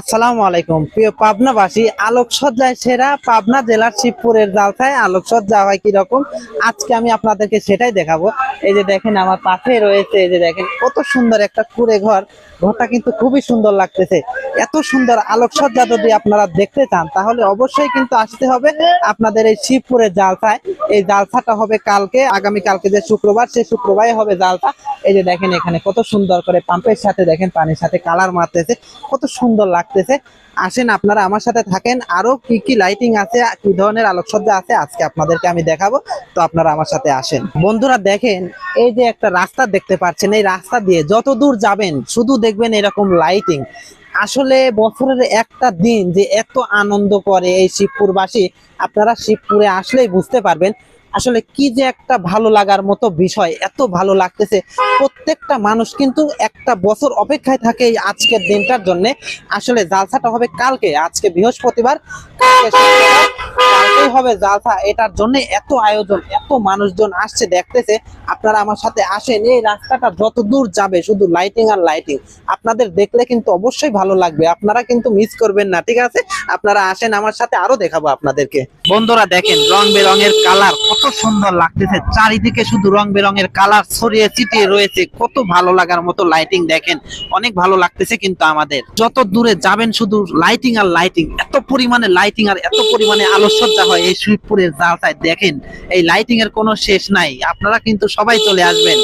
আসসালামু আলাইকুম। প্রিয় পাবনাবাসী, আলোকসজ্জায় সেরা পাবনা জেলার শিবপুরের জালসায় আলোকসজ্জা হয় কীরকম? আজকে আমি আপনাদেরকে সেটাই দেখাবো। এই যে দেখেন আমার পাশে রয়েছে, এই যে দেখেন কত সুন্দর একটা কুড়ে ঘর। ঘরটা কিন্তু খুবই সুন্দর লাগতেছে। এত সুন্দর আলোকসজ্জা যদি আপনারা দেখতে চান, তাহলে অবশ্যই কিন্তু আসতে হবে আপনাদের এই শিবপুরের জালসায়। এই জালসাটা হবে কালকে আগামী কালকে যে শুক্রবার সেই শুক্রবারে হবে জালসা। এই যে দেখেন এখানে কত সুন্দর করে পাম্পের সাথে দেখেন পানির সাথে কালার মারতেছে, কত সুন্দর লাগতেছে। আসেন আপনারা আমার সাথে থাকেন, আরও কি কি লাইটিং আছে, কি ধরনের আলোকসজ্জা আছে, আজকে আপনাদেরকে আমি দেখাবো, তো আপনারা আমার সাথে আসেন। বন্ধুরা দেখেন, এই যে একটা রাস্তা দেখতে পাচ্ছেন, এই রাস্তা দিয়ে যত দূর যাবেন, শুধু দেখবেন এরকম লাইটিং আসলে বছরের একটা দিন যে এত আনন্দ করে এই শিবপুরবাসী, আপনারা শিবপুরে আসলেই বুঝতে পারবেন আসলে কি যে একটা ভালো লাগার মতো বিষয়, এত ভালো লাগতেছে। প্রত্যেকটা মানুষ কিন্তু একটা বছর অপেক্ষায় থাকে এই আজকের দিনটার জন্য। আসলে জালসাটা হবে কালকে, আজকে বৃহস্পতিবার হবে জালসা। এটার জন্য এত আয়োজন, এত মানুষজন আসছে, দেখতেছে। আপনারা আমার সাথে আসেন, এই রাস্তাটা যত দূর যাবে, শুধু লাইটিং আর লাইটিং আপনাদের দেখলে কিন্তু অবশ্যই ভালো লাগবে। আপনারা কিন্তু মিস করবেন না, ঠিক আছে? আপনারা আসেন, আমার সাথে আরও দেখাবো আপনাদেরকে। বন্ধুরা দেখেন, রং বেরঙের কালার কত সুন্দর লাগতেছে। চারিদিকে শুধু রং বেরঙের কালার ছড়িয়ে ছিটিয়ে রয়েছে। কত ভালো লাগার মতো লাইটিং দেখেন। অনেক ভালো লাগতেছে কিন্তু আমাদের। যত দূরে যাবেন শুধু লাইটিং আর লাইটিং এত পরিমাণে লাইটিং আর এত পরিমাণে আলোকসজ্জা হয় এই শিবপুরের জালটায় দেখেন, এই লাইটিং এর কোনো শেষ নাই। আপনারা কিন্তু সবাই চলে আসবেন।